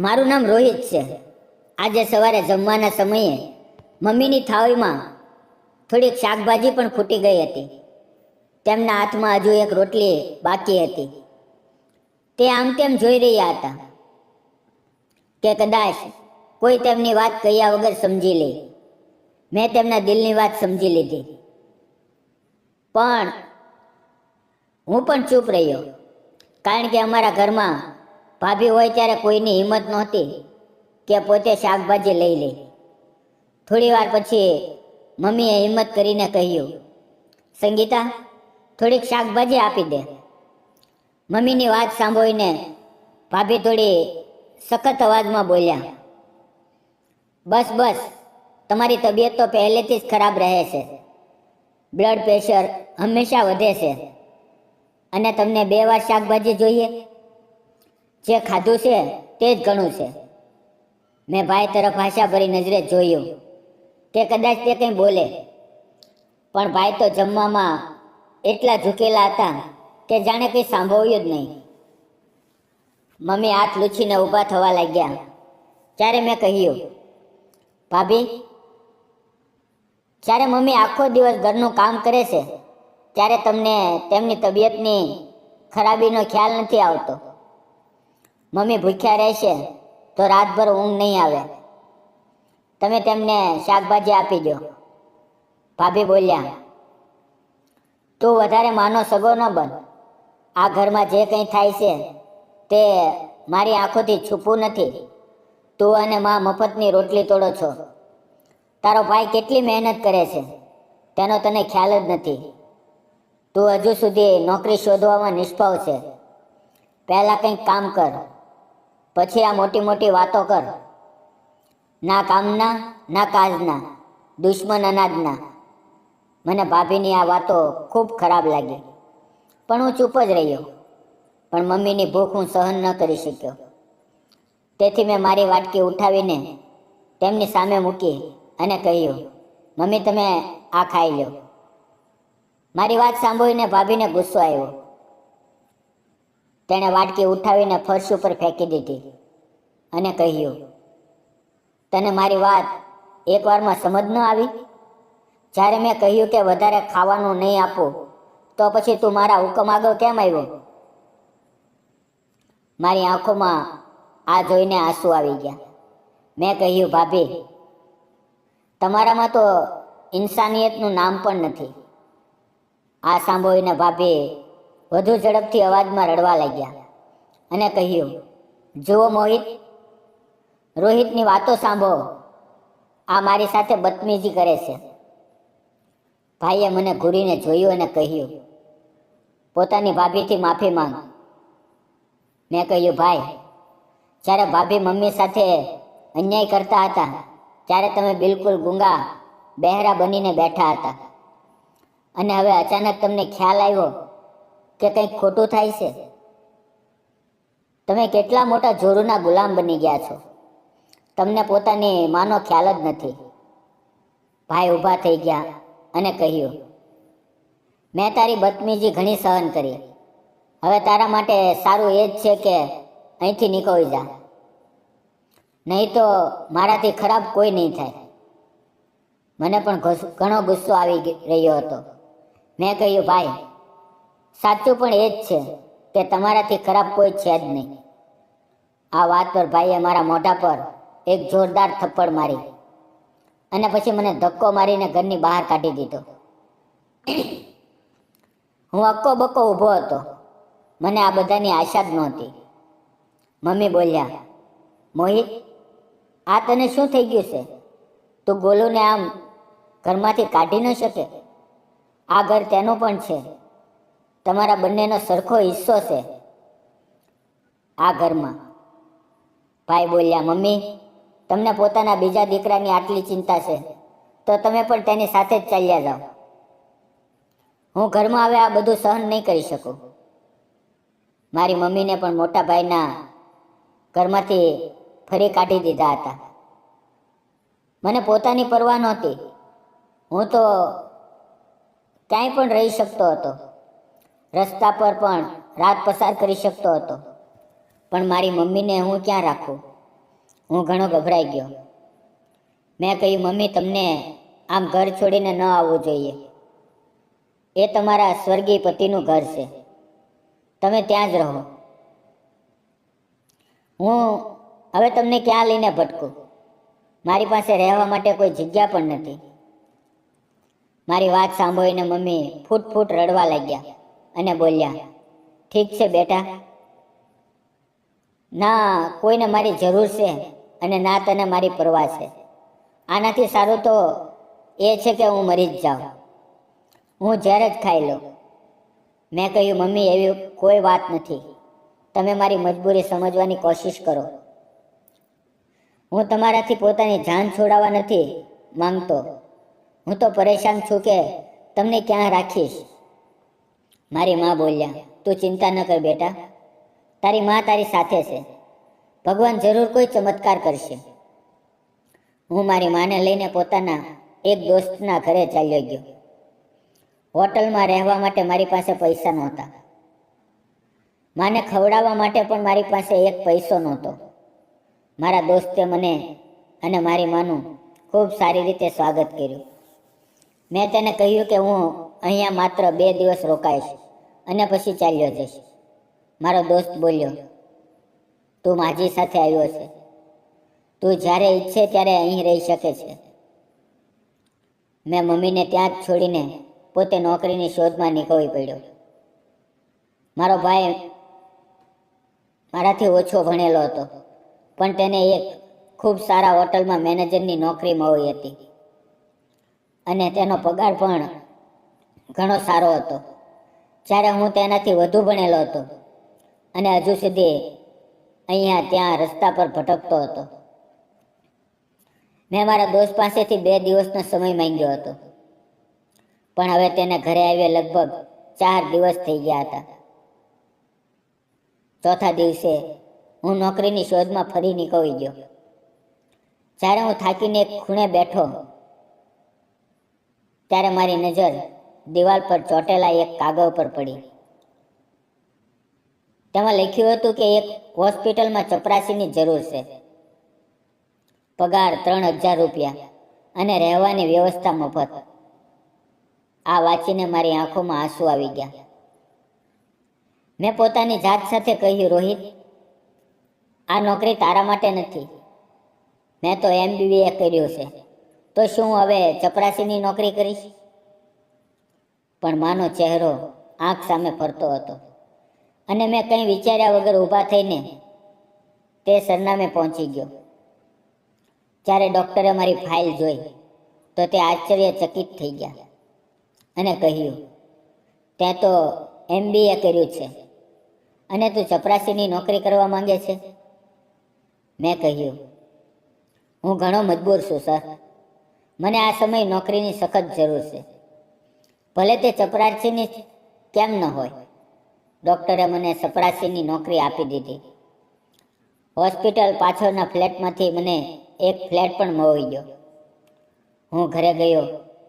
મારું નામ રોહિત છે. આજે સવારે જમવાના સમયે મમ્મીની થાળીમાં થોડીક શાકભાજી પણ ખૂટી ગઈ હતી. તેમના હાથમાં હજુ એક રોટલી બાકી હતી. તે આમ તેમ જોઈ રહ્યા હતા કે કદાચ કોઈ તેમની વાત કહ્યા વગર સમજી લે. મેં તેમના દિલની વાત સમજી લીધી. પણ હું પણ ચૂપ રહ્યો. કારણ કે અમારા ઘરમાં ભાભી હોય ત્યારે કોઈની હિંમત નહોતી કે પોતે શાકભાજી લઈ લે. થોડી વાર પછી મમ્મીએ હિંમત કરીને કહ્યું, સંગીતા, થોડીક શાકભાજી આપી દે. મમ્મીની વાત સાંભળીને ભાભી થોડી સખત અવાજમાં બોલ્યા, બસ બસ, તમારી તબિયત તો પહેલેથી જ ખરાબ રહે છે. બ્લડ પ્રેશર હંમેશા વધે છે. અને તમને બે વાર શાકભાજી જોઈએ જે ખાધું છે તે જ ઘણું છે. મેં ભાઈ તરફ આશાભરી નજરે જોયું. કે કદાચ તે કંઈ બોલે. પણ ભાઈ તો જમવામાં એટલા ઝૂકેલા હતા કે જાણે કંઈ સાંભળ્યું જ નહીં. મમ્મી હાથ લૂછીને ઊભા થવા લાગ્યા. ત્યારે મેં કહ્યું, ભાભી, જ્યારે મમ્મી આખો દિવસ ઘરનું કામ કરે છે, ત્યારે તમને તેમની તબિયતની ખરાબીનો ખ્યાલ નથી આવતો. મમ્મી ભૂખ્યા રહેશે, તો રાતભર ઊંઘ નહીં આવે. તમે તેમને શાકભાજી આપી દો. ભાભી બોલ્યા, તું વધારે માનો સગો ન બન. આ ઘરમાં જે કંઈ થાય છે, તે મારી આંખોથી છૂપું નથી. તું અને મા મફતની રોટલી તોડો છો. તારો ભાઈ કેટલી મહેનત કરે છે, તેનો તને ખ્યાલ જ નથી. તું હજુ સુધી નોકરી શોધવામાં નિષ્ફળ છે. પહેલાં કંઈક કામ કર. પછી આ મોટી મોટી વાતો કર. ના કામના, ના કાજના, દુશ્મન અનાજના. મને ભાભીની આ વાતો ખૂબ ખરાબ લાગી. પણ હું ચૂપ જ રહ્યો. પણ મમ્મીની ભૂખ હું સહન ન કરી શક્યો. તેથી મેં મારી વાટકી ઉઠાવીને તેમની સામે મૂકી અને કહ્યું, મમ્મી, તમે આ ખાઈ લો. મારી વાત સાંભળીને ભાભીને ગુસ્સો આવ્યો. તેણે વાટકી ઉઠાવીને ફર્શ ઉપર ફેંકી દીધી અને કહ્યું, તને મારી વાત એકવારમાં સમજ ન આવી? જ્યારે મેં કહ્યું કે વધારે ખાવાનું નહીં આપું, તો પછી તું મારા હુકમ આગળ કેમ આવ્યો? મારી આંખોમાં આ જોઈને આંસુ આવી ગયા. મેં કહ્યું, ભાભી, તમારામાં તો ઇન્સાનિયતનું નામ પણ નથી. આ સાંભળીને ભાભી વધુ ઝડપથી અવાજમાં રડવા લાગ્યા અને કહ્યું, જુઓ મોહિત, રોહિતની વાતો સાંભળો. આ મારી સાથે બદતમીજી કરે છે. ભાઈએ મને ઘૂરીને જોયું અને કહ્યું, પોતાની ભાભીથી માફી માંગ. મેં કહ્યું, ભાઈ, જ્યારે ભાભી મમ્મી સાથે અન્યાય કરતા હતા, ત્યારે તમે બિલકુલ ગુંગા બહેરા બનીને બેઠા હતા. અને હવે અચાનક તમને ખ્યાલ આવ્યો કે કંઈક ખોટું થાય છે? તમે કેટલા મોટા જોરુના ગુલામ બની ગયા છો. તમને પોતાની માનો ખ્યાલ જ નથી. ભાઈ ઊભા થઈ ગયા અને કહ્યું, મેં તારી બદમીજી ઘણી સહન કરી. હવે તારા માટે સારું એ જ છે કે અહીંથી નીકળી જા. નહીં તો મારાથી ખરાબ કોઈ નહીં થાય. મને પણ ઘણો ગુસ્સો આવી રહ્યો હતો. મેં કહ્યું, ભાઈ સાચું પણ એ જ છે કે તમારાથી ખરાબ કોઈ છે જ નહીં. આ વાત પર ભાઈએ મારા મોઢા પર એક જોરદાર થપ્પડ મારી અને પછી મને ધક્કો મારીને ઘરની બહાર કાઢી દીધો. હું અક્કો બક્કો ઊભો હતો. મને આ બધાની આશા જ નહોતી. મમ્મી બોલ્યા મોહિત આ તને શું થઈ ગયું છે? તું ગોલુને આમ ઘરમાંથી કાઢી ન શકે? આ ઘર તેનું પણ છે. તમારા બંનેનો સરખો હિસ્સો છે. આ ઘરમાં. ભાઈ બોલ્યા, મમ્મી, તમને પોતાના બીજા દીકરાની આટલી ચિંતા છે. તો તમે પણ તેની સાથે જ ચાલ્યા જાઓ. હું ઘરમાં હવે આ બધું સહન નહીં કરી શકું. મારી મમ્મીને પણ મોટા ભાઈના ઘરમાંથી ફરી કાઢી દીધા હતા. મને પોતાની પરવા નહોતી. હું તો ક્યાંય પણ રહી શકતો હતો. રસ્તા પર પણ રાત પસાર કરી શકતો હતો. પણ મારી મમ્મીને હું ક્યાં રાખું? હું ઘણો ગભરાઈ ગયો. મેં કહ્યું, મમ્મી, તમને આમ ઘર છોડીને ન આવવું જોઈએ. એ તમારા સ્વર્ગીય પતિનું ઘર છે. તમે ત્યાં જ રહો. હું હવે તમને ક્યાં લઈને ભટકું? મારી પાસે રહેવા માટે કોઈ જગ્યા પણ નથી. મારી વાત સાંભળીને મમ્મી ફૂટ ફૂટ રડવા લાગ્યા. અને બોલ્યા, ઠીક છે બેટા. ના, કોઈને મારી જરૂર છે અને ના તને મારી પરવા છે. આનાથી સારું તો એ છે કે હું મરી જ જાઉં. હું ઝેર જ ખાઈ લઉં. મેં કહ્યું, મમ્મી, એવી કોઈ વાત નથી. તમે મારી મજબૂરી સમજવાની કોશિશ કરો. હું તમારાથી પોતાની જાન છોડાવવા નથી માંગતો. હું તો પરેશાન છું કે તમને ક્યાં રાખીશ? મારી મા બોલ્યા, તું ચિંતા ન કર બેટા. તારી મા તારી સાથે છે. ભગવાન જરૂર કોઈ ચમત્કાર કરશે. હું મારી માને લઈને પોતાના એક દોસ્તના ઘરે ચાલ્યો ગયો. હોટલમાં રહેવા માટે મારી પાસે પૈસા નહોતા. માને ખવડાવવા માટે પણ મારી પાસે એક પૈસો નહોતો. મારા દોસ્તે મને અને મારી માનું ખૂબ સારી રીતે સ્વાગત કર્યું. મેં તેને કહ્યું કે હું અહીંયા માત્ર બે દિવસ રોકાઈશ અને પછી ચાલ્યો જઈશ. મારો દોસ્ત બોલ્યો, તું માજી સાથે આવ્યો છે. તું જ્યારે ઈચ્છે ત્યારે અહીં રહી શકે છે. મેં મમ્મીને ત્યાં જ છોડીને પોતે નોકરીની શોધમાં નીકળવી પડ્યો. મારો ભાઈ મારાથી ઓછો ભણેલો હતો, પણ તેને એક ખૂબ સારા હોટલમાં મેનેજરની નોકરી મળી હતી. અને તેનો પગાર પણ ઘણો સારો હતો. જ્યારે હું તેનાથી વધુ ભણેલો હતો અને હજુ સુધી અહીંયા ત્યાં રસ્તા પર ભટકતો હતો. મેં મારા દોસ્ત પાસેથી બે દિવસનો સમય માંગ્યો હતો. પણ હવે તેને ઘરે આવ્યા લગભગ ચાર દિવસ થઈ ગયા હતા. ચોથા દિવસે હું નોકરીની શોધમાં ફરી નીકળી ગયો. જ્યારે હું થાકીને એક ખૂણે બેઠો, ત્યારે મારી નજર દિવાલ પર ચોટેલા એક કાગળ પર પડી. તેમાં લખ્યું હતું કે એક હોસ્પિટલમાં ચપરાસીની જરૂર છે. પગાર ત્રણ હજાર રૂપિયા અને રહેવાની વ્યવસ્થા મફત. આ વાંચીને મારી આંખોમાં આંસુ આવી ગયા. મેં પોતાની જાત સાથે કહ્યું, રોહિત, આ નોકરી તારા માટે નથી. મેં તો એમબીબીએ કર્યું છે. તો શું હવે ચપરાસીની નોકરી કરીશ? પણ માનો ચહેરો આંખ સામે ફરતો હતો. અને મેં કંઈ વિચાર્યા વગર ઊભા થઈને તે સરનામે પહોંચી ગયો. જ્યારે ડૉક્ટરે મારી ફાઇલ જોઈ, તો તે આશ્ચર્યચકિત થઈ ગયા અને કહ્યું તે તો એમબીએ કર્યું છે. અને તું ચપરાસીની નોકરી કરવા માંગે છે? મેં કહ્યું, હું ઘણો મજબૂર છું, સર. મને આ સમય નોકરીની સખત જરૂર છે. ભલે તે ચપરાસીની કેમ ન હોય. ડૉક્ટરે મને ચપરાસીની નોકરી આપી દીધી. હોસ્પિટલ પાછળના ફ્લેટમાંથી મને એક ફ્લેટ પણ મળી ગયો. હું ઘરે ગયો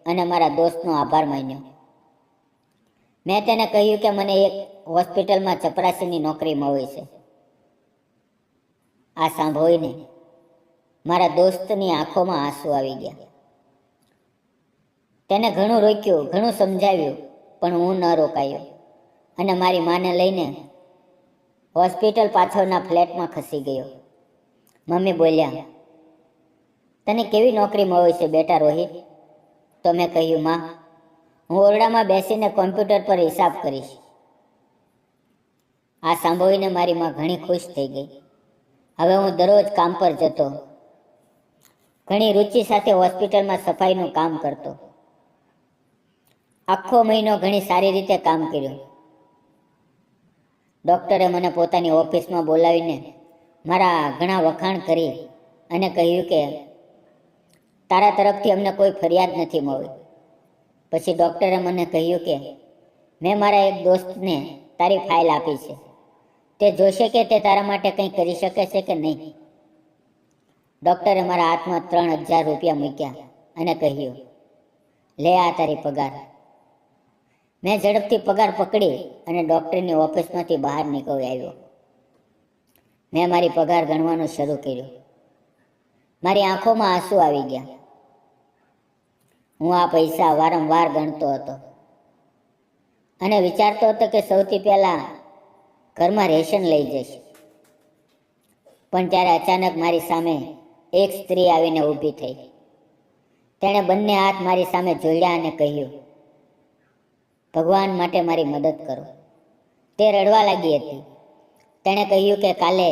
અને મારા દોસ્તનો આભાર માન્યો. મેં તેને કહ્યું કે મને એક હોસ્પિટલમાં ચપરાસીની નોકરી મળી છે. આ સાંભળીને મારા દોસ્તની આંખોમાં આંસુ આવી ગયા. તેને ઘણું રોક્યું, ઘણું સમજાવ્યું, પણ હું ન રોકાયો. અને મારી માને લઈને હોસ્પિટલ પાછળના ફ્લેટમાં ખસી ગયો. મમ્મી બોલ્યા, તને કેવી નોકરી મળી છે બેટા રોહિત? તો મેં કહ્યું, માં, હું ઓરડામાં બેસીને કોમ્પ્યુટર પર હિસાબ કરીશ. આ સાંભળીને મારી માં ઘણી ખુશ થઈ ગઈ. હવે હું દરરોજ કામ પર જતો, ઘણી રુચિ સાથે હોસ્પિટલમાં સફાઈનું કામ કરતો. આખો મહિનો ઘણી સારી રીતે કામ કર્યું. ડૉક્ટરે મને પોતાની ઓફિસમાં બોલાવીને મારા ઘણા વખાણ કરી અને કહ્યું કે તારા તરફથી અમને કોઈ ફરિયાદ નથી મળી. પછી ડૉક્ટરે મને કહ્યું કે મેં મારા એક દોસ્તને તારી ફાઇલ આપી છે. તે જોશે કે તે તારા માટે કંઈ કરી શકે છે કે નહીં. ડૉક્ટરે મારા હાથમાં ત્રણ હજાર રૂપિયા મૂક્યા અને કહ્યું, લે આ તારી પગાર. મેં ઝડપથી પગાર પકડી અને ડૉક્ટરની ઓફિસમાંથી બહાર નીકળી આવ્યો. મેં મારી પગાર ગણવાનું શરૂ કર્યું. મારી આંખોમાં આંસુ આવી ગયા. હું આ પૈસા વારંવાર ગણતો હતો. અને વિચારતો હતો કે સૌથી પહેલાં ઘરમાં રેશન લઈ જઈશ. પણ ત્યારે અચાનક મારી સામે એક સ્ત્રી આવીને ઊભી થઈ. તેણે બંને હાથ મારી સામે જોડ્યા અને કહ્યું ભગવાન માટે મારી મદદ કરો. તે રડવા લાગી હતી. તેણે કહ્યું કે કાલે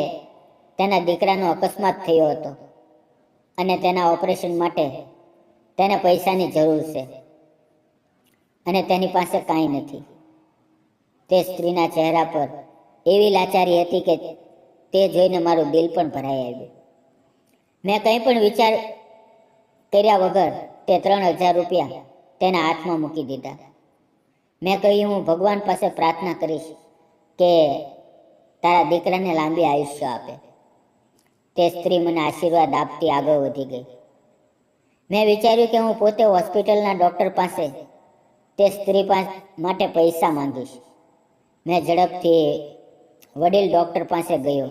તેના દીકરાનો અકસ્માત થયો હતો અને તેના ઓપરેશન માટે તેને પૈસાની જરૂર છે અને તેની પાસે કાંઈ નથી. તે સ્ત્રીના ચહેરા પર એવી લાચારી હતી કે તે જોઈને મારું દિલ પણ ભરાઈ આવ્યું. મેં કંઈ પણ વિચાર કર્યા વગર તે ત્રણ હજાર રૂપિયા તેના હાથમાં મૂકી દીધા. મેં કહ્યું હું ભગવાન પાસે પ્રાર્થના કરીશ કે તારા દીકરાને લાંબી આયુષ્ય આપે. તે સ્ત્રી મને આશીર્વાદ આપતી આગળ વધી ગઈ. મેં વિચાર્યું કે હું પોતે હોસ્પિટલના ડૉક્ટર પાસે તે સ્ત્રી પાસે માટે પૈસા માંગીશ. મેં ઝડપથી વડીલ ડૉક્ટર પાસે ગયો.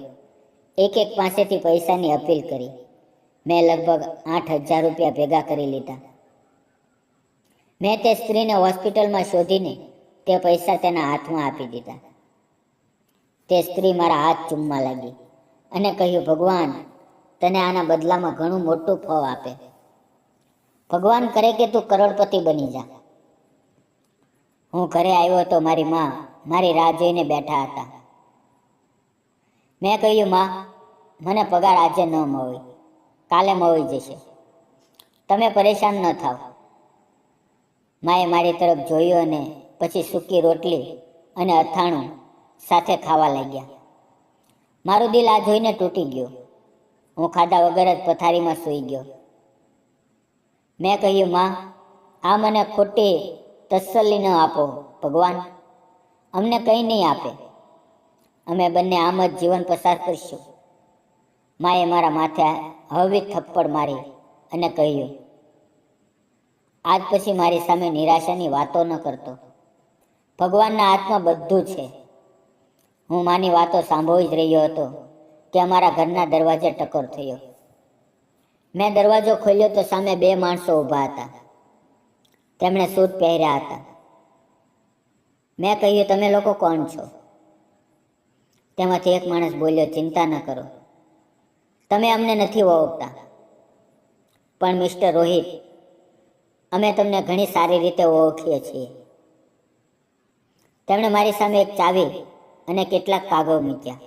એક એક પાસેથી પૈસાની અપીલ કરી. મેં લગભગ આઠ હજાર રૂપિયા ભેગા કરી લીધા. મેં તે સ્ત્રીને હોસ્પિટલમાં શોધીને તે પૈસા તેના હાથમાં આપી દીધા. તે સ્ત્રી મારા હાથ ચૂમવા લાગી અને કહ્યું, ભગવાન, તને આના બદલામાં ઘણું મોટું ફળ આપે. ભગવાન કરે કે તું કરોડપતિ બની જા. હું ઘરે આવ્યો તો મારી માં મારી રાહ જોઈને બેઠા હતા. મેં કહ્યું, માં, મને પગાર આજે ન મળી. કાલે મળી જશે. તમે પરેશાન ન થાવ. માએ મારી તરફ જોયું અને પછી સૂકી રોટલી અને અથાણું સાથે ખાવા લાગ્યા. મારું દિલ આ જોઈને તૂટી ગયું. હું ખાધા વગર જ પથારીમાં સૂઈ ગયો. મેં કહ્યું, માં, આ મને ખોટી તસલ્લી ન આપો, ભગવાન. અમને કંઈ નહીં આપે. અમે બંને આમ જ જીવન પસાર કરીશું. માએ મારા માથે હળવી થપ્પડ મારી અને કહ્યું આજ પછી મારી સામે નિરાશાની વાતો ન કરતો. ભગવાનના હાથમાં બધું છે. હું માની વાતો સાંભળી જ રહ્યો હતો કે અમારા ઘરના દરવાજે ટકોર થયો. મેં દરવાજો ખોલ્યો તો સામે બે માણસો ઊભા હતા. તેમણે સૂટ પહેર્યા હતા. મેં કહ્યું, તમે લોકો કોણ છો? તેમાંથી એક માણસ બોલ્યો, ચિંતા ન કરો. તમે અમને નથી ઓળખતા પણ મિસ્ટર રોહિત અમે તમને ઘણી સારી રીતે ઓળખીએ છીએ. તેમણે મારી સામે એક ચાવી અને કેટલાક કાગળ મૂક્યા.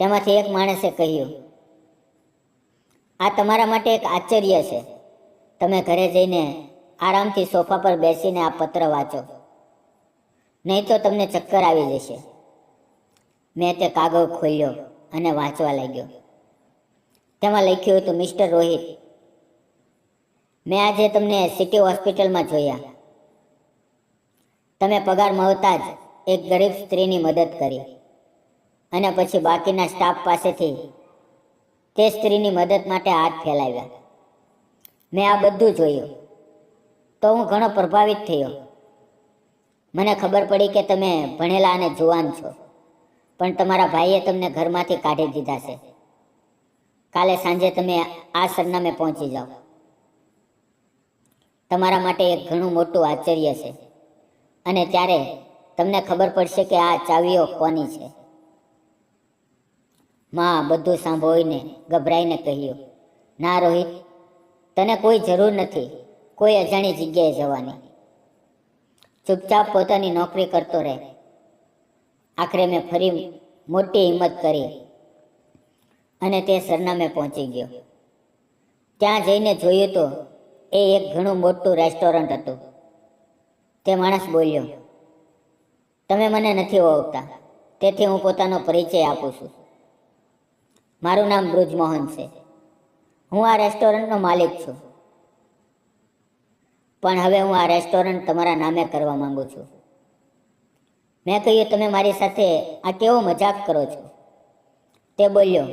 તેમાંથી એક માણસે કહ્યું, આ તમારા માટે એક આશ્ચર્ય છે. તમે ઘરે જઈને આરામથી સોફા પર બેસીને આ પત્ર વાંચો. નહીં તો તમને ચક્કર આવી જશે. મેં તે કાગળ ખોલ્યો અને વાંચવા લાગ્યો. તેમાં લખ્યું હતું, મિસ્ટર રોહિત મેં આજે તમને સિટી હોસ્પિટલમાં જોયા. તમે પગાર મળતા જ એક ગરીબ સ્ત્રીની મદદ કરી. અને પછી બાકીના સ્ટાફ પાસેથી તે સ્ત્રીની મદદ માટે હાથ ફેલાવ્યા. મેં આ બધું જોયું. તો હું ઘણો પ્રભાવિત થયો. મને ખબર પડી કે તમે ભણેલા અને જુવાન છો. પણ તમારા ભાઈએ તમને ઘરમાંથી કાઢી દીધા છે. કાલે સાંજે તમે આ સરનામે પહોંચી જાઓ. તમારા માટે એક ઘણું મોટું આશ્ચર્ય છે. અને ત્યારે તમને ખબર પડશે કે આ ચાવીઓ કોની છે. માં બધું સાંભળીને ગભરાઈને કહ્યું, ના રોહિત, તને કોઈ જરૂર નથી. કોઈ અજાણી જગ્યાએ જવાની. ચૂપચાપ પોતાની નોકરી કરતો રહે. આખરે મેં ફરી મોટી હિંમત કરી અને તે સરનામે પહોંચી ગયો. ત્યાં જઈને જોયું તો એ એક ઘણું મોટું રેસ્ટોરન્ટ હતું. તે માણસ બોલ્યો, તમે મને નથી ઓળખતા. તેથી હું પોતાનો પરિચય આપું છું. મારું નામ બ્રુજમોહન છે. હું આ રેસ્ટોરન્ટનો માલિક છું. પણ હવે હું આ રેસ્ટોરન્ટ તમારા નામે કરવા માંગુ છું. મેં કહ્યું, તમે મારી સાથે આ કેવો મજાક કરો છો? તે બોલ્યો,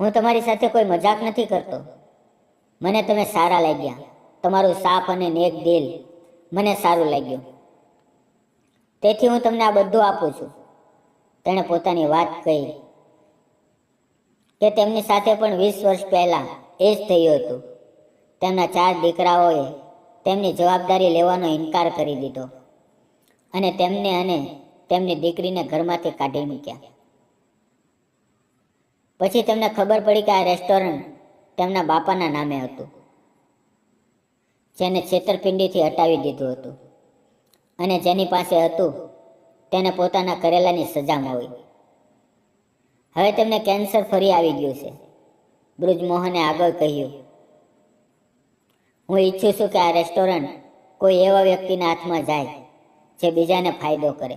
હું તમારી સાથે કોઈ મજાક નથી કરતો. મને તમે સારા લાગ્યા. તમારું સાફ અને નેક દિલ મને સારું લાગ્યું. તેથી હું તમને આ બધું આપું છું. તેણે પોતાની વાત કહી કે તેમની સાથે પણ વીસ વર્ષ પહેલાં એ જ થયું હતું. તેમના ચાર દીકરાઓએ તેમની જવાબદારી લેવાનો ઇનકાર કરી દીધો અને તેમને અને તેમની દીકરીને ઘરમાંથી કાઢી મૂક્યા. પછી તેમને ખબર પડી કે આ રેસ્ટોરન્ટ તેમના બાપાના નામે હતું, જેને છેતરપિંડીથી હટાવી દીધું હતું. અને જેની પાસે હતું, તેને પોતાના કરેલાની સજા મળી. હવે તેમને કેન્સર ફરી આવી ગયું છે. બ્રુજમોહને આગળ કહ્યું, હું ઈચ્છું છું કે આ રેસ્ટોરન્ટ કોઈ એવા વ્યક્તિના હાથમાં જાય, જે બીજાને ફાયદો કરે.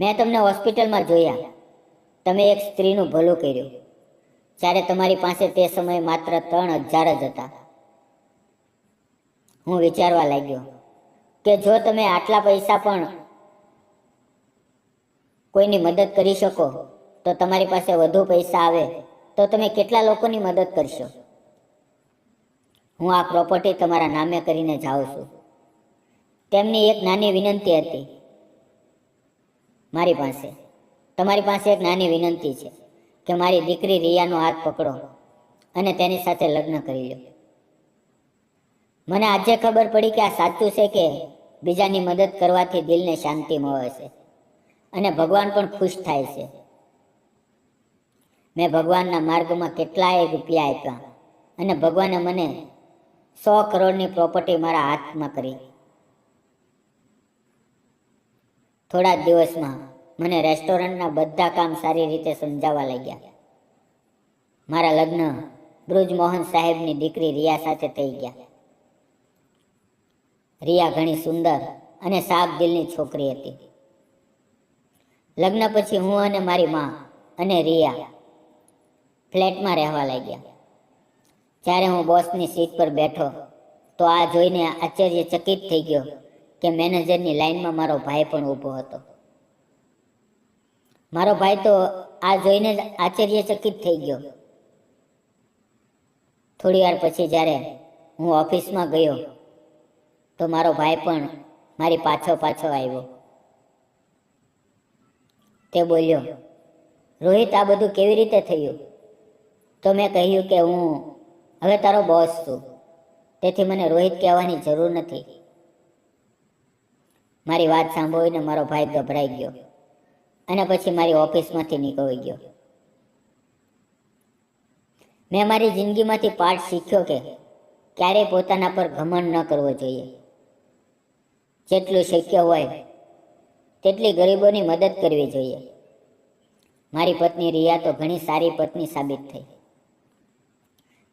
મેં તમને હોસ્પિટલમાં જોયા. તમે એક સ્ત્રીનું ભલું કર્યું. જ્યારે તમારી પાસે તે સમયે માત્ર ત્રણ હજાર જ હતા. હું વિચારવા લાગ્યો કે જો તમે આટલા પૈસા પણ કોઈની મદદ કરી શકો, તો તમારી પાસે વધુ પૈસા આવે, તો તમે કેટલા લોકોની મદદ કરશો? હું આ પ્રોપર્ટી તમારા નામે કરીને જાઉં છું. તેમની એક નાની વિનંતી હતી મારી પાસે. તમારી પાસે એક નાની વિનંતી છે. કે મારી દીકરી રિયાનો હાથ પકડો અને તેની સાથે લગ્ન કરી લો મને આજે ખબર પડી કે આ સાચું છે કે બીજાની મદદ કરવાથી દિલને શાંતિ મળે છે અને ભગવાન પણ ખુશ થાય છે. મેં ભગવાનના માર્ગમાં કેટલાય રૂપિયા આપ્યા અને ભગવાને મને સો કરોડની પ્રોપર્ટી મારા હાથમાં કરી. થોડા દિવસમાં મને રેસ્ટોરન્ટના બધા કામ સારી રીતે સમજાવવા લાગ્યા. મારા લગ્ન બ્રુજમોહન સાહેબની દીકરી રિયા સાથે થઈ ગયા. રિયા ઘણી સુંદર અને સાફ દિલની છોકરી હતી. લગ્ન પછી હું અને મારી માં અને રિયા ફ્લેટમાં રહેવા લાગ્યા. જ્યારે હું બોસની સીટ પર બેઠો, તો આ જોઈને આશ્ચર્યચકિત થઈ ગયો કે મેનેજરની લાઈનમાં મારો ભાઈ પણ ઊભો હતો. મારો ભાઈ તો આ જોઈને જ આશ્ચર્યચકિત થઈ ગયો. થોડી વાર પછી જ્યારે હું ઓફિસમાં ગયો, તો મારો ભાઈ પણ મારી પાછો પાછો આવ્યો. તે બોલ્યો, રોહિત, આ બધું કેવી રીતે થયું? તો મેં કહ્યું કે હું હવે તારો બોસ છું. તેથી મને રોહિત કહેવાની જરૂર નથી. મારી વાત સાંભળીને મારો ભાઈ ગભરાઈ ગયો. અને પછી મારી ઓફિસમાંથી નીકળી ગયો. મેં મારી જિંદગીમાંથી પાઠ શીખ્યો કે ક્યારેય પોતાના પર ઘમંડ ન કરવો જોઈએ. જેટલું શક્ય હોય, તેટલી ગરીબોની મદદ કરવી જોઈએ. મારી પત્ની રિયા તો ઘણી સારી પત્ની સાબિત થઈ.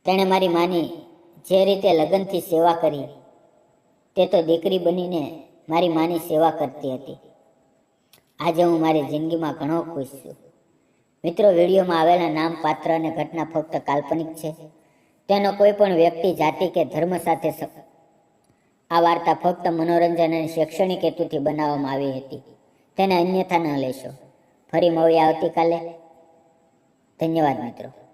તેણે મારી માની જે રીતે લગ્નથી સેવા કરી, તે તો દીકરી બનીને મારી માની સેવા કરતી હતી. આજે હું મારી જિંદગીમાં ઘણો ખુશ છું. મિત્રો, વિડીયોમાં આવેલા નામ, પાત્ર અને ઘટના ફક્ત કાલ્પનિક છે. તેનો કોઈ પણ વ્યક્તિ, જાતિ કે ધર્મ સાથે આ વાર્તા ફક્ત મનોરંજન અને શૈક્ષણિક હેતુથી બનાવવામાં આવી હતી. તેને અન્યથા ન લેશો. ફરી મળીએ આવતીકાલે. ધન્યવાદ, મિત્રો.